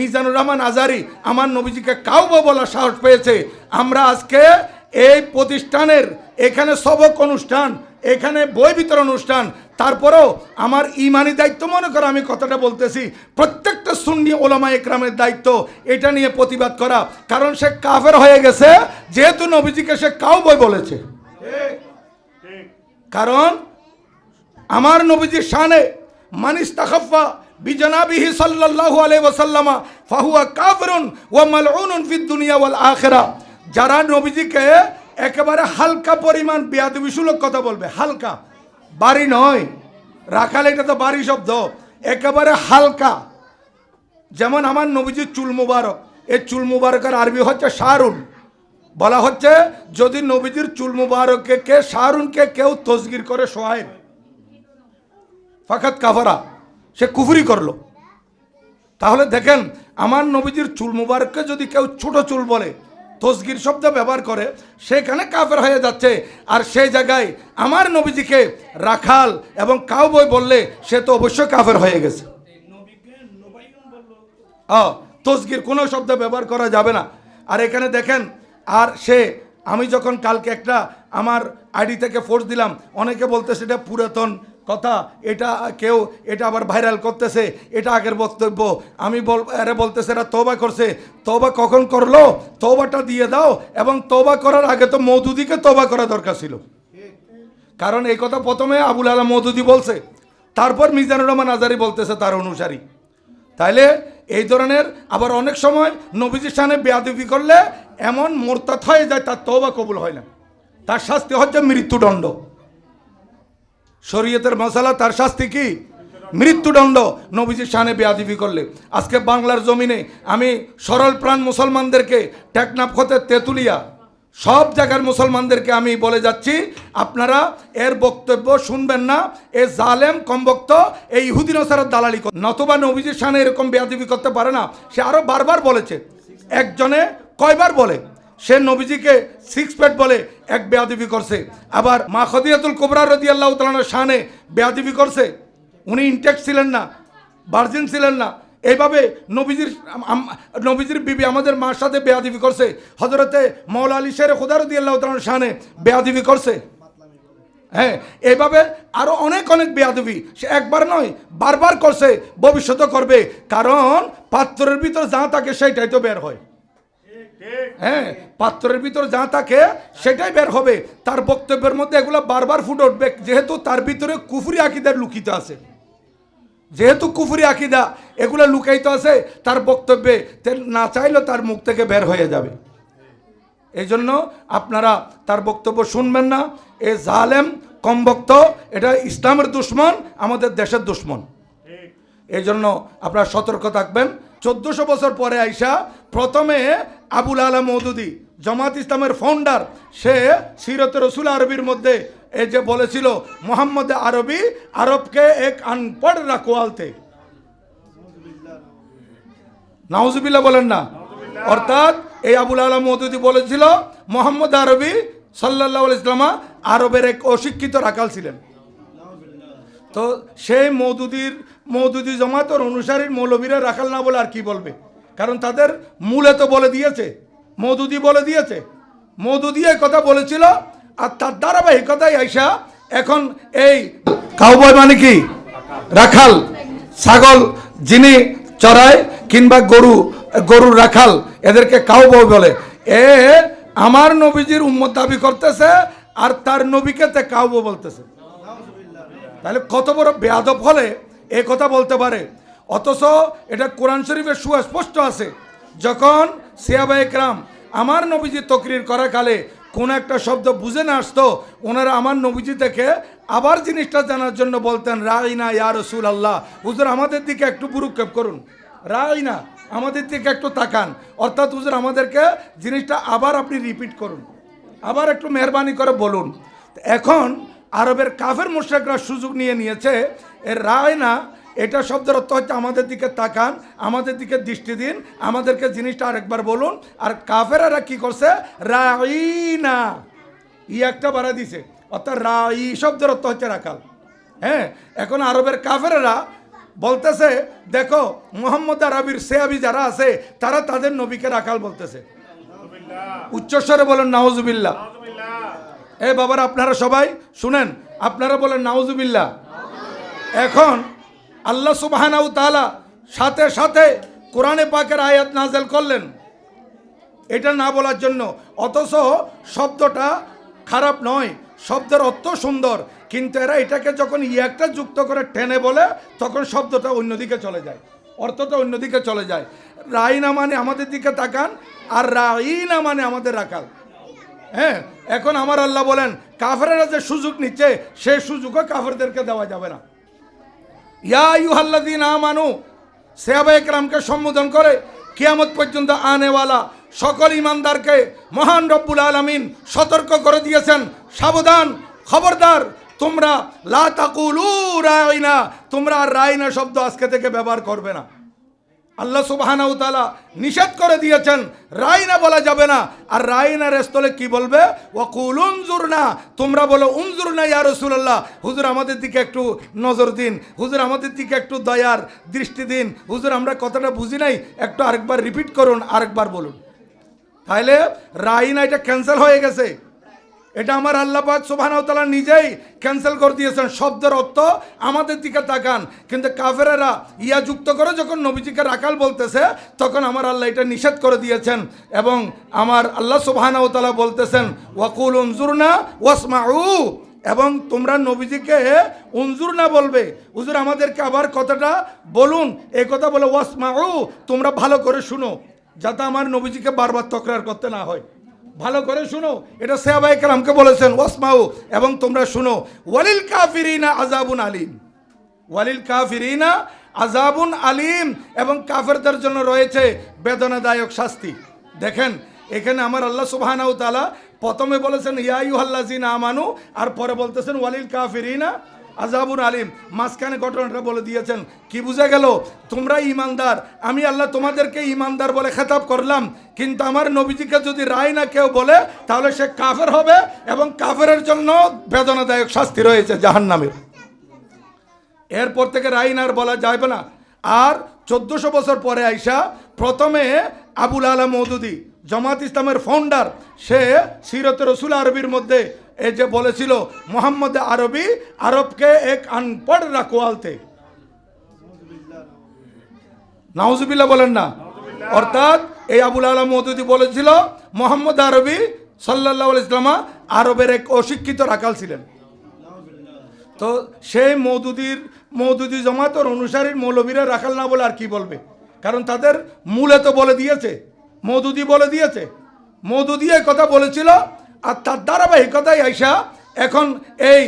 মিজানুর রহমান আজারি আমার নবীজিকে কাউবো বলার সাহস পেয়েছে। আমরা আজকে এই প্রতিষ্ঠানের এখানে সবক অনুষ্ঠান, এখানে বই বিতরণ অনুষ্ঠান, তারপরেও আমার ইমানি দায়িত্ব মনে করো আমি কথাটা বলতেছি। প্রত্যেকটা সুন্নি ওলামা একরামের দায়িত্ব এটা নিয়ে প্রতিবাদ করা, কারণ সে কাফের হয়ে গেছে, যেহেতু নবীজিকে সে কাউ বই বলেছে। কারণ আমার নবীজির শানে মানিস তাখাফা বিজনাবিহি সাল্লাল্লাহু আলাইহি ওয়াসাল্লামা ফাহুয়া কাফিরুন ওয়া মালউনুন ফিদ দুনিয়া ওয়াল আখিরা। যারা নবীজিকে একেবারে হালকা পরিমাণ বেয়াদবি সুলভ কথা বলবে, হালকা। বাড়ি নয়। রাখাল এটা তো বাড়ি শব্দ। একেবারে হালকা। যেমন আমার নবীজির চুল মুবারক। এই চুল মুবারকের আরবি হচ্ছে শাহরুন। বলা হচ্ছে যদি নবীজির চুল মুবারককে কে শাহরুনকে কেউ তসগির করে সোহাইব ফাকাত কাফারা। সে কুফরি করল। তাহলে দেখেন, আমার নবীজির চুল মুবারককে যদি কেউ ছোট চুল বলে, তসগির শব্দ ব্যবহার করে সেখানে কাফের হয়ে যাচ্ছে। আর সেই জায়গায় আমার নবীজিকে রাখাল এবং কাউ বই বললে, সে তো অবশ্যই কাফের হয়ে গেছে। ও তসগির কোনো শব্দ ব্যবহার করা যাবে না। আর এখানে দেখেন, আর সে, আমি যখন কালকে একটা আমার আইডি থেকে ফোর্স দিলাম, অনেকে বলতে সেটা পুরাতন কথা, এটা কেউ, এটা আবার ভাইরাল করতেছে, এটা আগের বক্তব্য। আমি বল আরে বলতেছে এরা তোবা করছে। তোবা কখন করল? তোবাটা দিয়ে দাও এবং তোবা করার আগে তো মৌদুদিকে তোবা করা দরকার ছিল। কারণ এই কথা প্রথমে আবুল আলম মৌদুদি বলছে, তারপর মিজানুর রহমান আজারি বলতেছে তার অনুসারী। তাইলে এই ধরনের আবার অনেক সময় নবীজির সামনে বেয়াদবি করলে এমন মোরতাত হয়ে যায়, তার তওবা কবুল হয় না। তার শাস্তি হচ্ছে মৃত্যুদণ্ড। শরীয়তের মশালা, তার শাস্তি কি? মৃত্যুদণ্ড। নবীজির সামনে বেয়াদিবি করলে। আজকে বাংলার জমিনে আমি সরল প্রাণ মুসলমানদেরকে, টেকনাফ হতে তেঁতুলিয়া, সব জায়গার মুসলমানদেরকে আমি বলে যাচ্ছি, আপনারা এর বক্তব্য শুনবেন না। এ জালেম, কমবক্ত এই ইহুদিন নসারের দালালি। নতবা নবীজির সামনে এরকম বেয়াদিবি করতে পারে না। সে আরও বারবার বলেছে। একজনে কয়বার বলে? সে নবীজিকে সিক্স প্যাট বলে এক বেয়াদিবি করছে। আবার মা খদিয়াতুল কোবরা রদি আল্লাহ তালানোর শানে বেয়াদিবি করছে। উনি ইনটেক ছিলেন না ভার্জিন ছিলেন না। এইভাবে নবীজির নবীজির বিবি আমাদের মার সাথে বেয়াদিবি করছে। হজরতে মৌলা আলী শের খুদার রদি আল্লাহ তালানোর শানে বেয়াদিবি করছে। হ্যাঁ এইভাবে আরও অনেক অনেক বেয়াদবি। সে একবার নয়, বারবার করছে ভবিষ্যতে করবে। কারণ পাত্রের ভিতর যা থাকে সেইটাই তো বের হয়। হ্যাঁ পাত্রের ভিতর যা থাকে সেটাই বের হবে। তার বক্তব্যের মধ্যে এগুলো বারবার ফুটে উঠবে যেহেতু তার ভিতরে কুফুরি আকিদার লুকিত আছে। যেহেতু কুফুরি আকিদা এগুলো লুকাইতে আছে তার বক্তব্যে না চাইলেও তার মুখ থেকে বের হয়ে যাবে। এই জন্য আপনারা তার বক্তব্য শুনবেন না। এ জালেম কমবক্ত এটা ইসলামের দুশ্মন আমাদের দেশের দুশ্মন। এই জন্য আপনারা সতর্ক থাকবেন। চোদ্দশো বছর পরে আইসা প্রথমে আবুল আলা মৌদুদি, জামাত ইসলামের ফাউন্ডার সে সিরত রসুল আরবির মধ্যে এ যে বলেছিল, মোহাম্মদ আরবি, আরবকে এক আনপড় রাখোয়ালতে নাউজুবিল্লাহ বলেন না। অর্থাৎ এই আবুল আলম মৌদুদি বলেছিল, মোহাম্মদ আরবি সাল্লাহ ইসলামা আরবের এক অশিক্ষিত রাখাল ছিলেন। তো সেই মৌদুদির মৌদুদি জমাতর অনুসারীর মৌলবীরা রাখাল না বলে আর কি বলবে? কারণ তাদের মূলে তো বলে দিয়েছে মৌদুদি বলে দিয়েছে। মৌদুদি এই কথা বলেছিল আর তার ধারাবাহিকতায় আইসা এখন এই কাউবয় মানে কি? রাখাল, ছাগল যিনি চড়ায় কিংবা গরু গরুর রাখাল, এদেরকে কাউবয় বলে। এ আমার নবীজির উম্মত দাবি করতেছে আর তার নবীকে তে কাউবো বলতেছে। তাহলে কত বড় বেয়াদব হলে এ কথা বলতে পারে। অথচ এটা কোরআন শরীফের সুস্পষ্ট আছে। যখন সিয়াবা একরাম আমার নবীজি তকরির করা কালে কোন একটা শব্দ বুঝে না আসতো, ওনারা আমার নবীজি থেকে আবার জিনিসটা জানার জন্য বলতেন রাইনা ইয়া রসুল আল্লাহ হুজুর, আমাদের দিকে একটু বুরুক্ষেপ করুন। রাইনা আমাদের দিকে একটু তাকান। অর্থাৎ হুজুর, আমাদেরকে জিনিসটা আবার আপনি রিপিট করুন। আবার একটু মেহরবানি করে বলুন। এখন আরবের কাফের মুশ্রেকরা সুযোগ নিয়ে নিয়েছে। এর রায় না, এটা শব্দের অর্থ হচ্ছে আমাদের দিকে তাকান, আমাদের দিকে দৃষ্টি দিন, আমাদেরকে জিনিসটা আরেকবার বলুন। আর কাফেরারা কি করছে? রাইনা ই একটা বাড়া দিছে। অর্থাৎ রাই শব্দের অর্থ হচ্ছে রাখাল। হ্যাঁ এখন আরবের কাফেরেরা বলতেছে, দেখো, মোহাম্মদ আরবির সেয়াবি যারা আছে, তারা তাদের নবীকে রাখাল বলতেছে। উচ্চস্বরে বলেন নাওজুবিল্লা এ বাবার, আপনারা সবাই শুনেন, আপনারা বলেন নাওজুবিল্লা এখন আল্লাহ সুবাহানাউ তাআলা সাথে সাথে কোরআনে পাকের আয়াত নাজেল করলেন। এটা না বলার জন্য। অথচ শব্দটা খারাপ নয়, শব্দের অর্থ সুন্দর। কিন্তু এরা এটাকে যখন ই একটা যুক্ত করে টেনে বলে, তখন শব্দটা অন্যদিকে চলে যায়। অর্থটা অন্যদিকে চলে যায়। রাইনা মানে আমাদের দিকে তাকান, আর রাইনা মানে আমাদের রাখাল হ্যাঁ এখন আমার আল্লাহ বলেন কাফেরা যে সুযোগ নিচ্ছে, সেই সুযোগও কাফেরদেরকে দেওয়া যাবে না। ইয়া ইউ ইউহাল্লাদিন আমানু সেহাবা একরামকে সম্বোধন করে, কিয়ামত পর্যন্ত আনেওয়ালা সকল ইমানদারকে মহান রব্বুল আলমিন সতর্ক করে দিয়েছেন। সাবধান, খবরদার, তোমরা লা তাকুলু রায়না, তোমরা রায়না শব্দ আজকে থেকে ব্যবহার করবে না। আল্লাহ সুবাহানাউ তাআলা নিষেধ করে দিয়েছেন রাইনা বলা যাবে না। আর রাইনার স্থলে কি বলবে? ওয়াকুল উনজুর না তোমরা বলো উনজুর না ইয়া রাসূলুল্লাহ। হুজুর, আমাদের দিকে একটু নজর দিন। হুজুর, আমাদের দিকে একটু দয়ার দৃষ্টি দিন। হুজুর, আমরা কথাটা বুঝি নাই, একটু আরেকবার রিপিট করুন, আরেকবার বলুন। তাহলে রাইনা এটা ক্যান্সেল হয়ে গেছে। এটা আমার আল্লাহ পাক সুবহানাহু তাআলা নিজেই ক্যান্সেল করে দিয়েছেন। শব্দের অর্থ আমাদের দিকে তাকান। কিন্তু কাফেরেরা ইয়া যুক্ত করে যখন নবীজিকে রাখাল বলতেছে, তখন আমার আল্লাহ এটা নিষেধ করে দিয়েছেন এবং আমার আল্লাহ সুবহানাহু তাআলা বলতেছেন, ওয়াকুল উনজুরনা ওয়াসমাউ। এবং তোমরা নবীজিকে উনজুর না বলবে। হুজুর, আমাদেরকে আবার কথাটা বলুন। এই কথা বলে, ওয়াসমাউ, তোমরা ভালো করে শুনো, যাতে আমার নবীজিকে বারবার তকরার করতে না হয়। ভালো করে শুনো। এটা সেহাবাই কালামকে বলেছেন, ওয়াসমাউ, এবং তোমরা শুনো, ওয়ালিল কাফিরিনা আজাবুন আলিম। ওয়ালিল কাফিরিনা আজাবুন আলিম, এবং কাফেরদের জন্য রয়েছে বেদনাদায়ক শাস্তি। দেখেন, এখানে আমার আল্লাহ সুবহানাহু তাআলা প্রথমে বলেছেন ইয়াইহাল্লাজিনা আমানু, আর পরে বলতেছেন, ওয়ালিল কাফিরিনা আজাবুন আলিম, মাঝখানে ঘটনাটা বলে দিয়েছেন। কি বুঝে গেল? তোমরা ইমানদার। আমি আল্লাহ তোমাদেরকে ইমানদার বলে খেতাব করলাম। কিন্তু আমার নবীজিকে যদি রায় না কেউ বলে, তাহলে সে কাফের হবে এবং কাফেরের জন্য বেদনাদায়ক শাস্তি রয়েছে জাহান জাহান্নামের। এরপর থেকে রাইন আর বলা যাবে না। আর চোদ্দশো বছর পরে আইসা প্রথমে আবুল আলা মৌদুদি, জামাত ইসলামের ফাউন্ডার সে সিরত রসুল আরবির মধ্যে এই যে বলেছিল মোহাম্মদ আরবি আরবকে এক আনপড় রাখোয়ালতে নাউজুবিল্লাহ বলেন না। অর্থাৎ এই আবুল আলা মৌদুদি বলেছিল মোহাম্মদ আরবি সাল্লাহ ইসলামা আরবের এক অশিক্ষিত রাখাল ছিলেন। তো সেই মৌদুদির মৌদুদি জমাতর অনুসারীর মৌলবীরা রাখাল না বলে আর কি বলবে? কারণ তাদের মূলে তো বলে দিয়েছে মৌদুদি বলে দিয়েছে। মৌদুদি কথা বলেছিল আর তার ধারাবাহিকতায় আইসা এখন এই